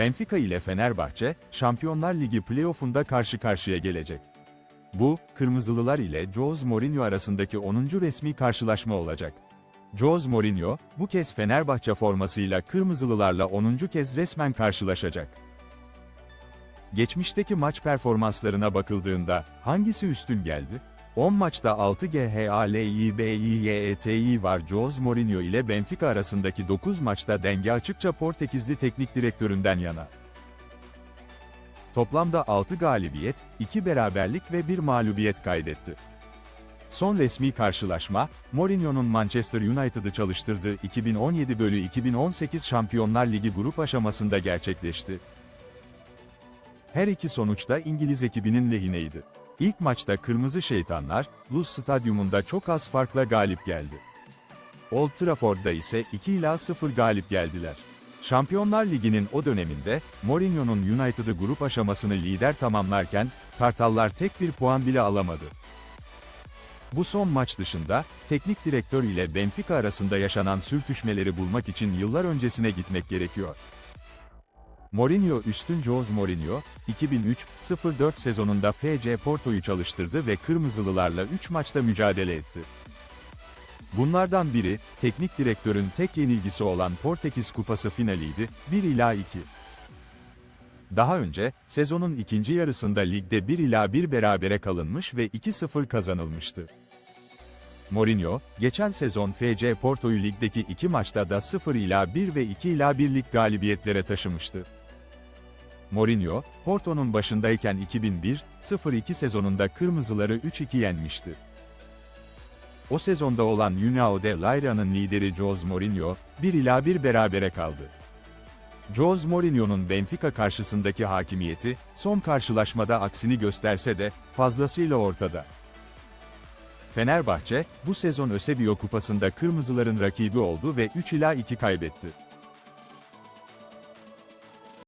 Benfica ile Fenerbahçe, Şampiyonlar Ligi playoff'unda karşı karşıya gelecek. Bu, Kırmızılılar ile Jose Mourinho arasındaki 10. resmi karşılaşma olacak. Jose Mourinho, bu kez Fenerbahçe formasıyla Kırmızılılarla 10. kez resmen karşılaşacak. Geçmişteki maç performanslarına bakıldığında, hangisi üstün geldi? 10 maçta 6 GHALIBIYETI E var Jose Mourinho ile Benfica arasındaki 9 maçta denge açıkça Portekizli teknik direktöründen yana. Toplamda 6 galibiyet, 2 beraberlik ve 1 mağlubiyet kaydetti. Son resmi karşılaşma, Mourinho'nun Manchester United'ı çalıştırdığı 2017 bölü 2018 Şampiyonlar Ligi grup aşamasında gerçekleşti. Her iki sonuçta İngiliz ekibinin lehineydi. İlk maçta Kırmızı Şeytanlar, Luz Stadyumunda çok az farkla galip geldi. Old Trafford'da ise 2 ila 0 galip geldiler. Şampiyonlar Ligi'nin o döneminde, Mourinho'nun United'ı grup aşamasını lider tamamlarken, Kartallar tek bir puan bile alamadı. Bu son maç dışında, teknik direktör ile Benfica arasında yaşanan sürtüşmeleri bulmak için yıllar öncesine gitmek gerekiyor. Mourinho üstün Jose Mourinho, 2003-04 sezonunda FC Porto'yu çalıştırdı ve Kırmızılılarla 3 maçta mücadele etti. Bunlardan biri, teknik direktörün tek yenilgisi olan Portekiz Kupası finaliydi, 1 ila 2. Daha önce, sezonun ikinci yarısında ligde 1 ila 1 berabere kalınmış ve 2-0 kazanılmıştı. Mourinho, geçen sezon FC Porto'yu ligdeki iki maçta da 0 ila 1 ve 2 ila 1'lik galibiyetlere taşımıştı. Mourinho, Porto'nun başındayken 2001-02 sezonunda Kırmızıları 3-2 yenmişti. O sezonda olan União de Laira'nın lideri Jose Mourinho, 1 ila 1 berabere kaldı. Jose Mourinho'nun Benfica karşısındaki hakimiyeti, son karşılaşmada aksini gösterse de, fazlasıyla ortada. Fenerbahçe, bu sezon Ösebio Kupası'nda Kırmızıların rakibi oldu ve 3 ila 2 kaybetti.